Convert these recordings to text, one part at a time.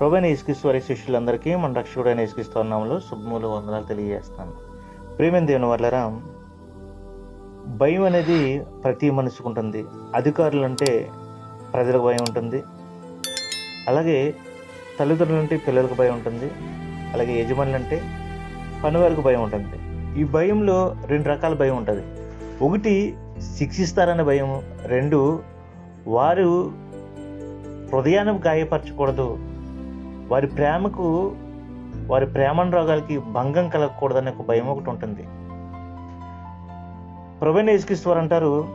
ప్రభుని ఇసుకిశ్వరి శిష్యులందరికీ మన రక్షకుడైన ఇసుకిస్తున్నాంలో శుభములు వందనాలు తెలియజేస్తాను ప్రేమైన దేవుని వల్లరా భయం అనేది ప్రతి మనిషికి ఉంటుంది. అధికారులు అంటే ప్రజలకు భయం ఉంటుంది. అలాగే తల్లిదండ్రులు అంటే పిల్లలకు భయం ఉంటుంది. అలాగే యజమానులు అంటే పనివారికి భయం ఉంటుంది. ఈ భయంలో రెండు రకాల భయం ఉంటుంది. ఒకటి శిక్షిస్తారనే భయం రెండు వారు హృదయాన్ని గాయపరచకూడదు. వారి ప్రేమకు వారి ప్రేమనురాగాలకి భంగం కలగకూడదనే ఒక భయం ఒకటి ఉంటుంది. ప్రవీణ యేసుక్రీశ్వర్ అంటారు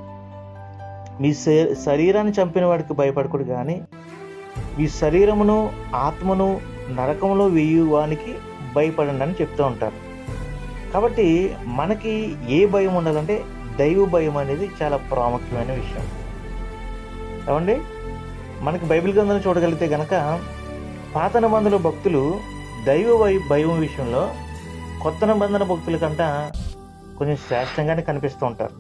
మీ శ- శరీరాన్ని చంపిన వాడికి భయపడకూడదు కానీ మీ శరీరమును ఆత్మను నరకంలో వేయువానికి భయపడండి అని చెప్తూ ఉంటారు. కాబట్టి మనకి ఏ భయం ఉండాలంటే దైవ భయం అనేది చాలా ప్రాముఖ్యమైన విషయం. ఏమండి? మనకి బైబిల్ గ్రంథంలో చూడగలిగితే కనుక పాత నిబంధన భక్తులు దైవ భయం విషయంలో కొత్త నిబంధన భక్తుల కంట కొంచెం శ్రేష్టంగానే కనిపిస్తూ ఉంటారు.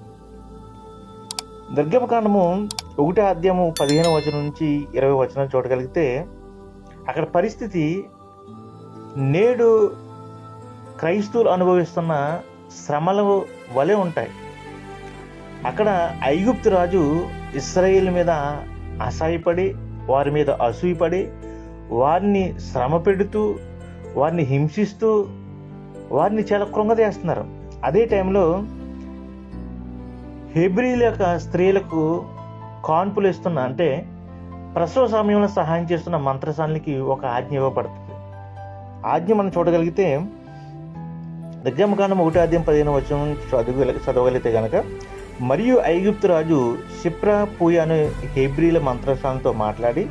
దుర్గమకాండము ఒకటే అధ్యాయము పదిహేను వచనం నుంచి ఇరవై వచనం చూడగలిగితే అక్కడ పరిస్థితి నేడు క్రైస్తవులు అనుభవిస్తున్న శ్రమల వలె ఉంటాయి. అక్కడ ఐగుప్తు రాజు ఇస్రాయేల్ మీద అసహాయపడి వారి మీద అసూయపడి వారిని శ్రమ పెడుతూ వారిని హింసిస్తూ వారిని చాలా కృంగదేస్తున్నారు అదే టైంలో హెబ్రిల యొక్క స్త్రీలకు కాన్పులు ఇస్తున్న అంటే ప్రసవ సమయంలో సహాయం చేస్తున్న మంత్రసానికి ఒక ఆజ్ఞ ఇవ్వబడుతుంది. ఆజ్ఞ మనం చూడగలిగితే దగ్గమకాండం ఒకటి ఆద్యం పదిహేను వచ్చిన చదువు చదవగలిగితే కనుక మరియు ఐగుప్తు రాజు షిప్రా పూయ అనే హెబ్రిల మంత్రశాలతో మాట్లాడి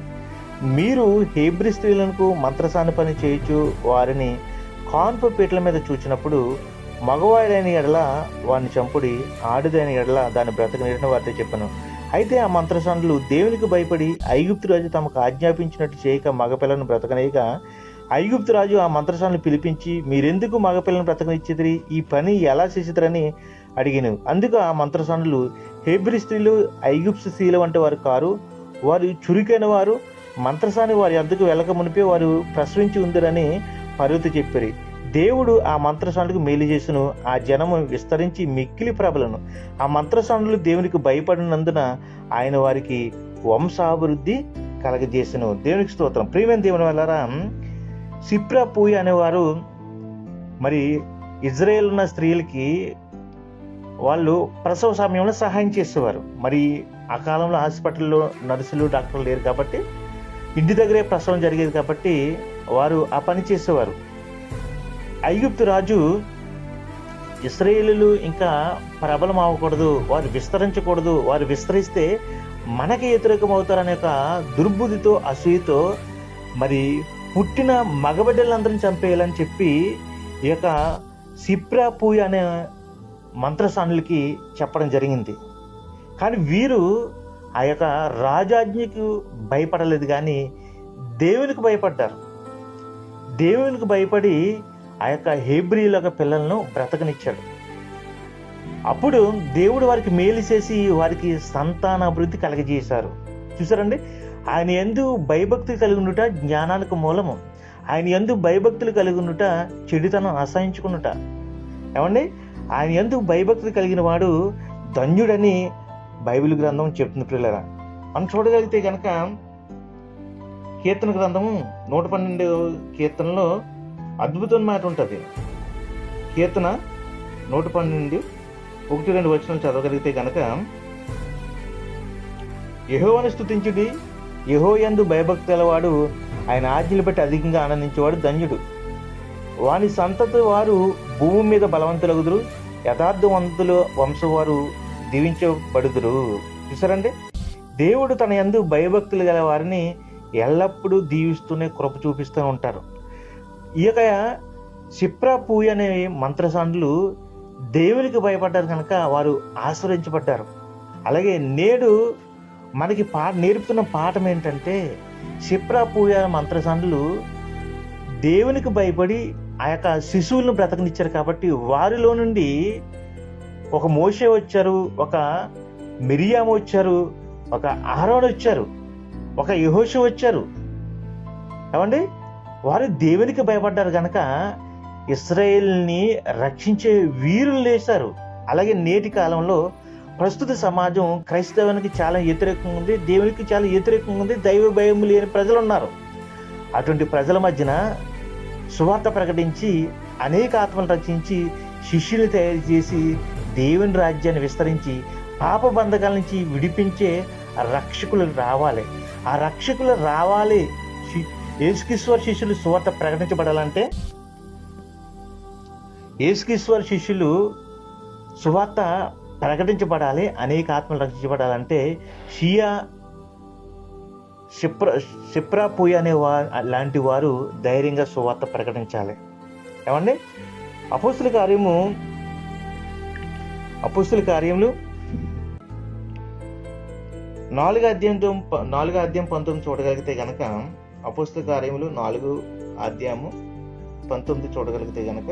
మీరు హేబ్రి స్త్రీలకు మంత్రసాని పని చేయొచ్చు వారిని కాన్పు పీటల మీద చూచినప్పుడు మగవాడైన ఎడల వారిని చంపుడి ఆడిదైన ఎడల దాన్ని బ్రతకనిడిన వారితో చెప్పాను. అయితే ఆ మంత్రసానులు దేవునికి భయపడి ఐగుప్తు రాజు తమకు ఆజ్ఞాపించినట్టు చేయక మగపిల్లను బ్రతకనేయక ఐగుప్తు రాజు ఆ మంత్రసానులు పిలిపించి మీరెందుకు మగపిల్లను బ్రతకనిచ్చిదిరి ఈ పని ఎలా చేసిద్దరని అడిగాను. అందుకు ఆ మంత్రసానులు హేబ్రి స్త్రీలు ఐగుప్తు స్త్రీల వంటి వారు కారు వారు చురుకైన వారు మంత్రసాని వారి అద్దకు వెళ్ళక మునిపే వారు ప్రసవించి ఉందిరని పర్వతి చెప్పారు. దేవుడు ఆ మంత్రసానులకు మేలు చేసును. ఆ జనము విస్తరించి మిక్కిలి ప్రబలను. ఆ మంత్రసానులు దేవునికి భయపడినందున ఆయన వారికి వంశాభివృద్ధి కలగజేసను. దేవునికి స్తోత్రం. ప్రియమైన దేవుని వెళ్ళారా సిప్రా పూయ అనేవారు మరి ఇజ్రాయెల్ ఉన్న స్త్రీలకి వాళ్ళు ప్రసవ సమయంలో సహాయం చేసేవారు. మరి ఆ కాలంలో హాస్పిటల్లో నర్సులు డాక్టర్లు లేరు కాబట్టి ఇంటి దగ్గరే ప్రసవం జరిగేది కాబట్టి వారు ఆ పని చేసేవారు. ఐగుప్తు రాజు ఇస్రాయేలీలు ఇంకా ప్రబలం అవ్వకూడదు వారు విస్తరించకూడదు వారు విస్తరిస్తే మనకి వ్యతిరేకం అవుతారనే ఒక దుర్బుద్ధితో అసూయతో మరి పుట్టిన మగబిడ్డలందరిని చంపేయాలని చెప్పి ఈ యొక్క సిప్రాపూయ అనే మంత్రసానులకి చెప్పడం జరిగింది. కానీ వీరు ఆ యొక్క రాజాజ్ఞకు భయపడలేదు కానీ దేవునికి భయపడ్డారు. దేవునికి భయపడి ఆ యొక్క హేబ్రియుల పిల్లలను బ్రతకనిచ్చాడు. అప్పుడు దేవుడు వారికి మేలు చేసి వారికి సంతాన అభివృద్ధి కలగజేశారు. చూసారండి ఆయన ఎందు భయభక్తులు కలిగి ఉండుట జ్ఞానానికి మూలము. ఆయన ఎందు భయభక్తులు కలిగి ఉండుట చెడుతనం అసహించుకున్నట ఏమండి? ఆయన ఎందు భయభక్తులు కలిగిన వాడు ధన్యుడని బైబిల్ గ్రంథం చెప్తుంది పిల్లరా మనం చూడగలిగితే కనుక కీర్తన గ్రంథము నూట పన్నెండు కీర్తనలో అద్భుతమైన మాట ఉంటుంది కీర్తన నూట పన్నెండు ఒకటి రెండు వచనాలు చదవగలిగితే కనుక యహోవను స్థుతించుడి యహో యందు భయభక్తి గలవాడు ఆయన ఆజ్ఞలు బట్టి అధికంగా ఆనందించేవాడు ధన్యుడు. వాని సంతతి వారు భూమి మీద బలవంతులగుదురు యథార్థవంతుల వంశవారు దీవించబడుదురు. చూసారండి దేవుడు తన యందు భయభక్తులు గల వారిని ఎల్లప్పుడూ దీవిస్తూనే కృప చూపిస్తూ ఉంటారు. ఈ యొక్క సిప్రా పూయ అనే మంత్రసానులు దేవునికి భయపడ్డారు కనుక వారు ఆశ్రయించబడ్డారు. అలాగే నేడు మనకి పాట నేర్పుతున్న పాఠం ఏంటంటే సిప్రా పూయ మంత్రసానులు దేవునికి భయపడి ఆ యొక్క శిశువులను బ్రతకనిచ్చారు కాబట్టి వారిలో నుండి ఒక మోషే వచ్చారు ఒక మిరియాం వచ్చారు ఒక ఆరోన్ వచ్చారు ఒక యహోష వచ్చారు. ఏమండి? వారు దేవునికి భయపడ్డారు కనుక ఇస్రాయేల్ని రక్షించే వీరులు లేశారు. అలాగే నేటి కాలంలో ప్రస్తుత సమాజం క్రైస్తవానికి చాలా వ్యతిరేకంగా ఉంది దేవునికి చాలా వ్యతిరేకంగా ఉంది దైవ భయం లేని ప్రజలు ఉన్నారు అటువంటి ప్రజల మధ్యన సువార్త ప్రకటించి అనేక ఆత్మలు రచించి శిష్యులు తయారు చేసి దేవుని రాజ్యాన్ని విస్తరించి పాప బంధకాల నుంచి విడిపించే రక్షకులు రావాలి. ఆ రక్షకులు రావాలి. శి- యేసుకిశ్వర్ శిష్యులు సువార్త ప్రకటించబడాలంటే యేసుకిశ్వర్ శిష్యులు సువార్త ప్రకటించబడాలి. అనేక ఆత్మలు రక్షించబడాలంటే షియా షిప్ర షిప్రా అనే వా లాంటి వారు ధైర్యంగా సువార్త ప్రకటించాలి. ఏమండి? అపోస్తుల కార్యము అపోస్తుల కార్యములు నాలుగు అధ్యాయంతో ప- నాలుగు అధ్యాయం పంతొమ్మిది చూడగలిగితే గనక అపోస్తుల కార్యములు నాలుగు అధ్యాయము పంతొమ్మిది చూడగలిగితే గనక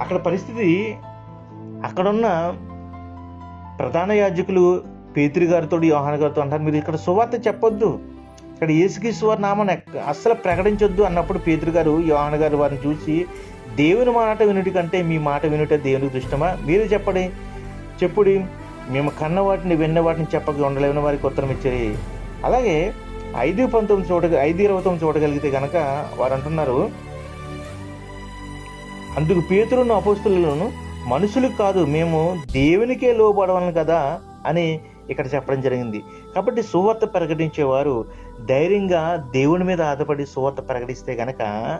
అక్కడ పరిస్థితి అక్కడున్న ప్రధాన యాజకులు పేతురి గారితో యోహాన్ గారితో అంటారు మీరు ఇక్కడ సువార్త చెప్పొద్దు. ఇక్కడ యేసుకి సువార్ నామని అస్సలు ప్రకటించొద్దు అన్నప్పుడు పేతురు గారు యోహాన్ గారు వారిని చూసి దేవుని మాట వినుటి కంటే మీ మాట వినుట దేవునికి దృష్టమా? మీరు చెప్పండి. చెప్పుడి మేము కన్న వాటిని విన్న వాటిని చెప్పక ఉండలేని వారికి ఉత్తరం ఇచ్చేది. అలాగే ఐదు పంతొమ్మిది చూడ ఐదు ఇరవై తొమ్మిది చూడగలిగితే కనుక వారు అంటున్నారు అందుకు పేతురును అపోస్తులను మనుషులకు కాదు మేము దేవునికే లోబడవలను కదా అని ఇక్కడ చెప్పడం జరిగింది. కాబట్టి సువార్త ప్రకటించేవారు ధైర్యంగా దేవుని మీద ఆధారపడి సువార్త ప్రకటిస్తే కనుక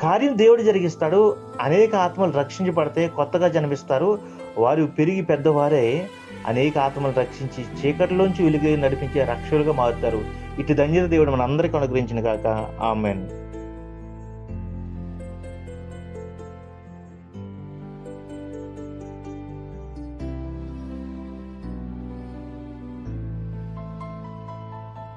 కార్యం దేవుడు జరిగిస్తాడు. అనేక ఆత్మలు రక్షించబడితే కొత్తగా జన్మిస్తారు. వారు పెరిగి పెద్దవారే. అనేక ఆత్మలు రక్షించి చీకటిలోంచి వెలుగు నడిపించే రక్షకులుగా మారుతారు. ఇటు ధన్యత దేవుడు మన అందరికీ అనుగ్రహించిన కాక ఆమెన్.